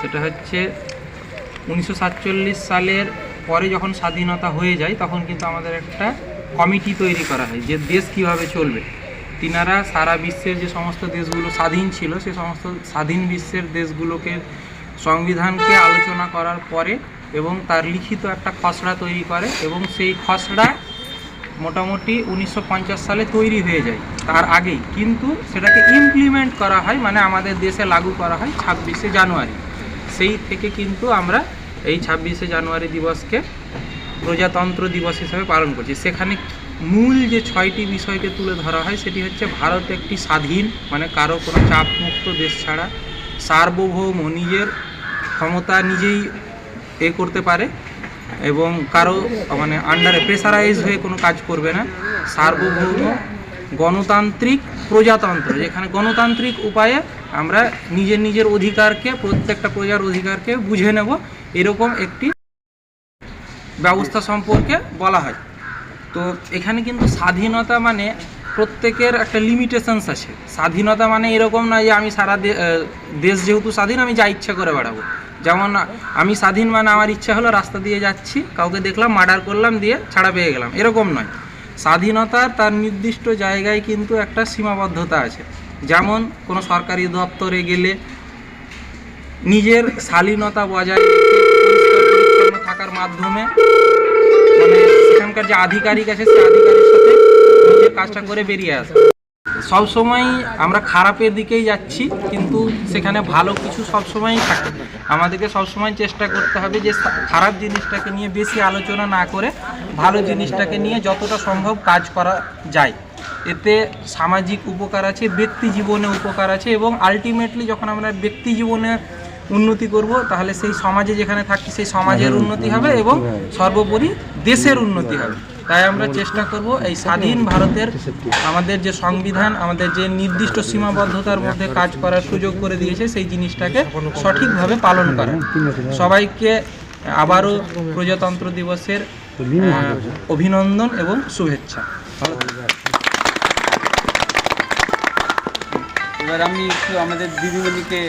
সেটা হচ্ছে উনিশশো সাতচল্লিশ সালের পরে যখন স্বাধীনতা হয়ে যায়, তখন কিন্তু আমাদের একটা কমিটি তৈরি করা হয় যে দেশ কীভাবে চলবে। তিনারা সারা বিশ্বের যে সমস্ত দেশগুলো স্বাধীন ছিল, সে সমস্ত স্বাধীন বিশ্বের দেশগুলোকে সংবিধানকে আলোচনা করার পরে এবং তার লিখিত একটা খসড়া তৈরি করে এবং সেই খসড়া মোটামুটি উনিশশো পঞ্চাশ সালে তৈরি হয়ে যায় তার আগেই। কিন্তু সেটাকে ইমপ্লিমেন্ট করা হয় মানে আমাদের দেশে লাগু করা হয় ছাব্বিশে জানুয়ারি। সেই থেকে কিন্তু আমরা এই ছাব্বিশে জানুয়ারি দিবসকে প্রজাতন্ত্র দিবস হিসেবে পালন করছি। সেখানে মূল যে ছয়টি বিষয়কে তুলে ধরা হয় সেটি হচ্ছে ভারত একটি স্বাধীন মানে কারও কোনো চাপমুক্ত দেশ ছাড়া সার্বভৌম নিজের ক্ষমতা নিজেই এ করতে পারে এবং কারও মানে আন্ডারে প্রেসারাইজ হয়ে কোনো কাজ করবে না। সার্বভৌম গণতান্ত্রিক প্রজাতন্ত্র, যেখানে গণতান্ত্রিক উপায়ে আমরা নিজের নিজের অধিকারকে, প্রত্যেকটা প্রজার অধিকারকে বুঝে নেব, এরকম একটি ব্যবস্থা সম্পর্কে বলা হয়। তো এখানে কিন্তু স্বাধীনতা মানে প্রত্যেকের একটা লিমিটেশনস আছে। স্বাধীনতা মানে এরকম নয় যে আমি সারা দেশ যেহেতু স্বাধীন, আমি যা ইচ্ছা করে বেড়াবো। যেমন আমি স্বাধীন মানে আমার ইচ্ছা হলো রাস্তা দিয়ে যাচ্ছি, কাউকে দেখলাম মার্ডার করলাম, দিয়ে ছাড়া পেয়ে গেলাম, এরকম নয়। স্বাধীনতার তার নির্দিষ্ট জায়গায় কিন্তু একটা সীমাবদ্ধতা আছে। যেমন কোনো সরকারি দপ্তরে গেলে নিজের শালীনতা বজায় রেখে থাকার মাধ্যমে মানে সেখানকার যে আধিকারিক আছে সেই আধিকারিক সাথে নিজের কাজটা করে বেরিয়ে আসে। সব সময় আমরা খারাপের দিকেই যাচ্ছি কিন্তু সেখানে ভালো কিছু সব সময়ই থাকে। আমাদেরকে সব সময় চেষ্টা করতে হবে যে খারাপ জিনিসটাকে নিয়ে বেশি আলোচনা না করে ভালো জিনিসটাকে নিয়ে যতটা সম্ভব কাজ করা যায়। এতে সামাজিক উপকার আছে ব্যক্তি জীবনে উপকার আছে এবং আলটিমেটলি যখন আমরা ব্যক্তি জীবনে উন্নতি করব তাহলে সেই সমাজে যেখানে থাকি সেই সমাজের উন্নতি হবে এবং সর্বোপরি দেশের উন্নতি হবে। তাই আমরা চেষ্টা করব এই স্বাধীন ভারতের আমাদের যে সংবিধান, আমাদের যে নির্দিষ্ট সীমাবদ্ধতার মধ্যে কাজ করার সুযোগ করে দিয়েছে, সেই জিনিসটাকে সঠিকভাবে পালন করা। সবাইকে আবারও প্রজাতন্ত্র দিবসের অভিনন্দন এবং শুভেচ্ছা। এবার আমি একটু আমাদের দিদিমণিকে